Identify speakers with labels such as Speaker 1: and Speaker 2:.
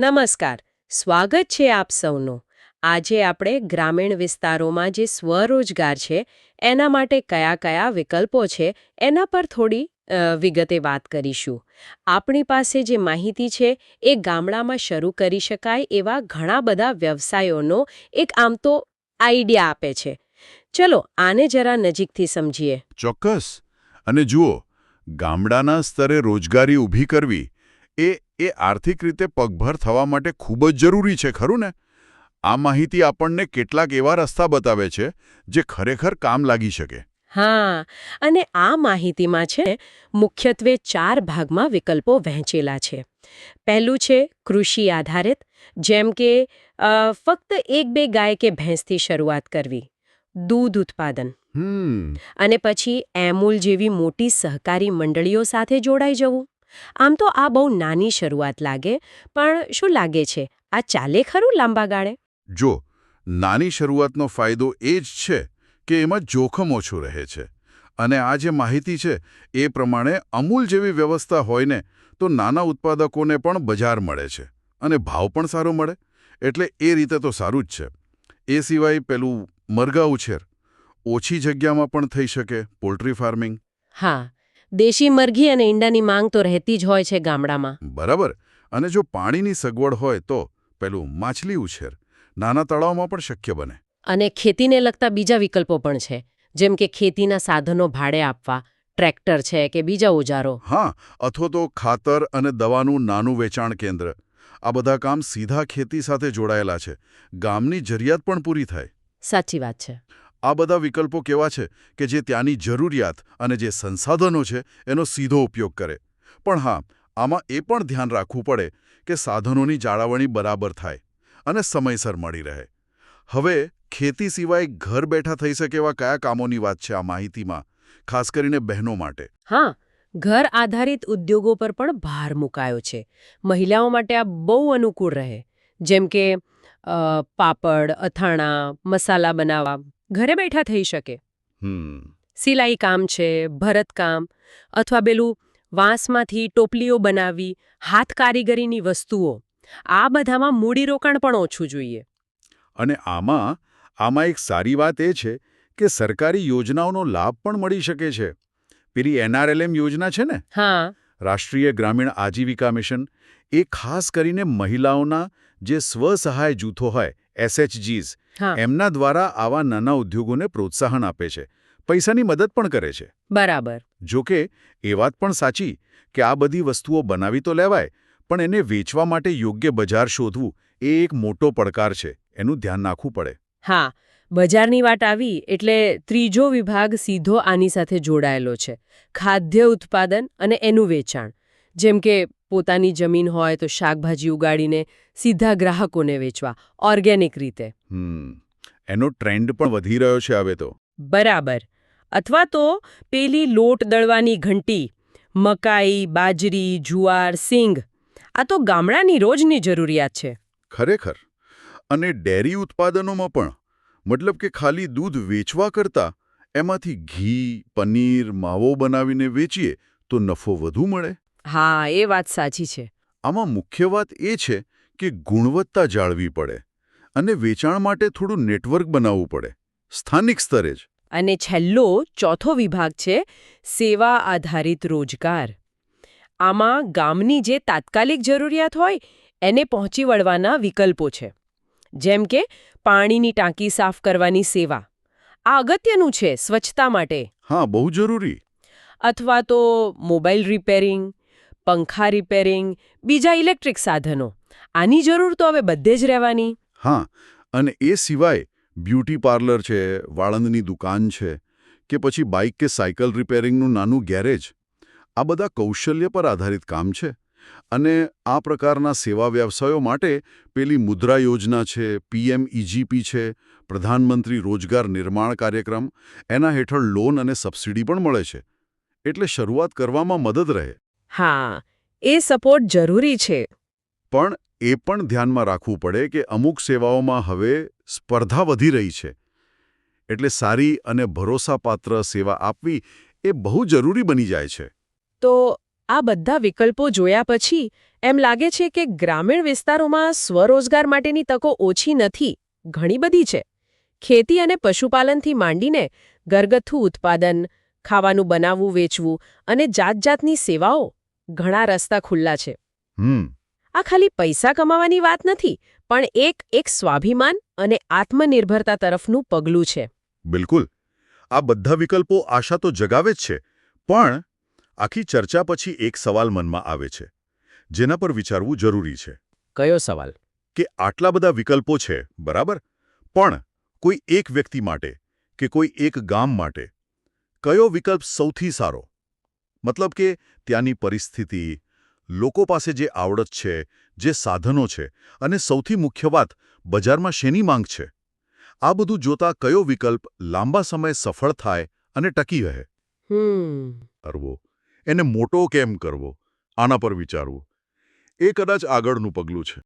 Speaker 1: નમસ્કાર, સ્વાગત છે આપ સૌનું. આજે આપણે ગ્રામીણ વિસ્તારોમાં જે સ્વરોજગાર છે, એના માટે કયા કયા વિકલ્પો છે, એના પર થોડી વિગતે વાત કરીશું. આપણી પાસે જે માહિતી છે, એ ગામડામાં શરૂ કરી શકાય એવા ઘણા બધા વ્યવસાયોનો એક આમ તો આઈડિયા આપે છે. ચલો, આને જરા નજીકથી સમજીએ.
Speaker 2: ચોક્કસ. અને જુઓ, ગામડાના સ્તરે રોજગારી ઊભી કરવી એ એ આર્થિક રીતે પગભર થવા માટે ખૂબ જ જરૂરી છે ખરું ને? આ માહિતી આપણને કેટલાક એવા રસ્તા બતાવે છે જે ખરેખર કામ લાગી શકે.
Speaker 1: હા અને આ માહિતીમાં છે મુખ્યત્વે ચાર ભાગમાં વિકલ્પો વહેંચેલા છે. પહેલું છે કૃષિ આધારિત જેમ કે ફક્ત એક બે ગાય કે ભેંસથી શરૂઆત કરવી. દૂધ ઉત્પાદન. અને પછી એમૂલ જેવી મોટી સહકારી મંડળીઓ સાથે જોડાઈ જવું. આમ તો આ બહુ નાની શરૂઆત લાગે પણ શું લાગે છે? આ ચાલે ખરું લાંબા ગાળે?
Speaker 2: જો નાની શરૂઆતનો ફાયદો એ જ છે કે એમાં જોખમ ઓછું રહે છે. અને આ જે માહિતી છે એ પ્રમાણે અમૂલ જેવી વ્યવસ્થા હોય ને તો નાના ઉત્પાદકોને પણ બજાર મળે છે. અને ભાવ પણ સારો મળે. એટલે એ રીતે તો સારું જ છે. એ સિવાય પેલું મરઘા ઉછેર ઓછી જગ્યામાં પણ થઈ શકે પોલ્ટ્રી ફાર્મિંગ.
Speaker 1: હા દેશી મરઘી અને ઈંડાની માંગ તો રહેતી જ હોય છે ગામડામાં.
Speaker 2: બરાબર. અને જો પાણીની સગવડ હોય તો પેલું માછલી ઉછેર. નાના તળાવમાં પણ શક્ય બને.
Speaker 1: અને ખેતીને લગતા બીજા વિકલ્પો પણ છે. જેમ કે ખેતીના સાધનો ભાડે આપવા ટ્રેક્ટર છે કે બીજા ઓજારો.
Speaker 2: હા અથવા તો ખાતર અને દવાનું નાનું વેચાણ કેન્દ્ર. આ બધા કામ સીધા ખેતી સાથે જોડાયેલા છે. ગામની જરૂરિયાત પણ પૂરી થાય.
Speaker 1: સાચી વાત છે.
Speaker 2: આ બધા વિકલ્પો કેવા છે કે જે ત્યાંની જરૂરિયાત અને જે સંસાધનો છે એનો સીધો ઉપયોગ કરે? પણ હા, આમાં એ પણ ધ્યાન રાખવું પડે કે સાધનોની જાળવણી બરાબર થાય અને સમયસર મળી રહે. હવે, ખેતી સિવાય ઘર બેઠા થઈ શકે એવા કયા કામોની વાત છે આ માહિતીમાં, ખાસ કરીને બહેનો માટે?
Speaker 1: હા, ઘર આધારિત ઉદ્યોગો પર પણ ભાર મુકાયો છે. મહિલાઓ માટે આ બહુ અનુકૂળ રહે. જેમ કે પાપડ, અથાણા, મસાલા બનાવવા ઘરે બેઠા થઈ શકે. સિલાઈ કામ છે ભરતકામ અથવા પેલું વાંસમાંથી ટોપલીઓ બનાવી હાથ કારીગરીની વસ્તુઓ. આ બધામાં મૂડીરોકાણ પણ ઓછું જોઈએ.
Speaker 2: અને આમાં આમાં એક સારી વાત એ છે કે સરકારી યોજનાઓનો લાભ પણ મળી શકે છે. પેલી એનઆરએલએમ યોજના છે ને?
Speaker 1: હા.
Speaker 2: રાષ્ટ્રીય ગ્રામીણ આજીવિકા મિશન. એ ખાસ કરીને મહિલાઓના જે સ્વસહાય જૂથો હોય એસએચજીસ
Speaker 1: હા
Speaker 2: એમના દ્વારા આવા નાના ઉદ્યોગોને પ્રોત્સાહન આપે છે પૈસાની મદદ પણ કરે છે.
Speaker 1: બરાબર.
Speaker 2: જોકે એ વાત પણ સાચી કે આ બધી વસ્તુઓ બનાવી તો લેવાય પણ એને વેચવા માટે યોગ્ય બજાર શોધવું એ એક મોટો પડકાર છે એનું ધ્યાન રાખવું પડે.
Speaker 1: હા બજારની વાત આવી એટલે ત્રીજો વિભાગ સીધો આની સાથે જોડાયેલો છે ખાદ્ય ઉત્પાદન અને એનું વેચાણ. જેમ કે પોતાની જમીન હોય તો શાકભાજી ઉગાડીને સીધા ગ્રાહકોને વેચવા ઓર્ગેનિક રીતે.
Speaker 2: એનો ટ્રેન્ડ પણ વધી રહ્યો છે હવે તો.
Speaker 1: બરાબર. અથવા તો પેલી લોટ દળવાની ઘંટી મકાઈ બાજરી જુવાર સિંગ આ તો ગામડાની રોજની જરૂરિયાત છે.
Speaker 2: ખરેખર. અને ડેરી ઉત્પાદનોમાં પણ મતલબ કે ખાલી દૂધ વેચવા કરતાં એમાંથી ઘી પનીર માવો બનાવીને વેચીએ તો નફો વધુ મળે.
Speaker 1: હા એ વાત સાચી છે.
Speaker 2: આમાં મુખ્ય વાત એ છે કે ગુણવત્તા જાળવી પડે અને વેચાણ માટે થોડું નેટવર્ક બનાવવું પડે. સ્થાનિક સ્તરે જ.
Speaker 1: અને છેલ્લો ચોથો વિભાગ છે સેવા આધારિત રોજગાર. આમાં ગામની જે તાત્કાલિક જરૂરિયાત હોય એને પહોંચી વળવાના વિકલ્પો છે. જેમ કે પાણીની ટાંકી સાફ કરવાની સેવા. આ અગત્યનું છે સ્વચ્છતા માટે.
Speaker 2: હા બહુ જરૂરી.
Speaker 1: અથવા તો મોબાઈલ રિપેરિંગ પંખા રિપેરિંગ, બીજા ઇલેક્ટ્રિક સાધનો. આની જરૂર તો હવે બધે જ રહેવાની.
Speaker 2: હા, અને એ સિવાય બ્યુટી પાર્લર છે, વાળંદની દુકાન છે, કે પછી બાઇક કે સાયકલ રિપેરિંગનું નાનું ગેરેજ. આ બધા કૌશલ્ય પર આધારિત કામ છે. અને આ પ્રકારના સેવા વ્યવસાયો માટે પેલી મુદ્રા યોજના છે, પીએમ ઇજીપી છે, પ્રધાનમંત્રી રોજગાર નિર્માણ કાર્યક્રમ. એના હેઠળ લોન અને સબસિડી પણ મળે છે. એટલે શરૂઆત કરવામાં મદદ રહે.
Speaker 1: હા એ સપોર્ટ જરૂરી છે.
Speaker 2: પણ એ પણ ધ્યાનમાં રાખવું પડે કે અમુક સેવાઓમાં હવે સ્પર્ધા વધી રહી છે. એટલે સારી અને ભરોસાપાત્ર સેવા આપવી એ બહુ જરૂરી બની જાય છે.
Speaker 1: તો આ બધા વિકલ્પો જોયા પછી એમ લાગે છે કે ગ્રામીણ વિસ્તારોમાં સ્વરોજગાર માટેની તકો ઓછી નથી ઘણી બધી છે. ખેતી અને પશુપાલનથી માંડીને ઘરગથ્થુ ઉત્પાદન ખાવાનું બનાવવું વેચવું અને જાતજાતની સેવાઓ ઘણા રસ્તા ખુલ્લા છે.
Speaker 2: હમ.
Speaker 1: આ ખાલી પૈસા કમાવાની વાત નથી પણ એક એક સ્વાભિમાન અને આત્મનિર્ભરતા તરફનું પગલું છે.
Speaker 2: બિલકુલ. આ બધા વિકલ્પો આશા તો જગાવે જ છે પણ આખી ચર્ચા પછી એક સવાલ મનમાં આવે છે જેના પર વિચારવું જરૂરી છે.
Speaker 1: કયો સવાલ?
Speaker 2: કે આટલા બધા વિકલ્પો છે બરાબર? પણ કોઈ એક વ્યક્તિ માટે કે કોઈ એક ગામ માટે કયો વિકલ્પ સૌથી સારો? મતલબ કે ત્યાંની પરિસ્થિતિ લોકો પાસે જે આવડત છે જે સાધનો છે અને સૌથી મુખ્ય વાત બજારમાં શેની માંગ છે? આ બધું જોતા કયો વિકલ્પ લાંબા સમય સફળ થાય અને ટકી રહે? કરવો. એને મોટો કેમ કરવો? આના પર વિચારવું. એ કદાચ આગળનું પગલું છે.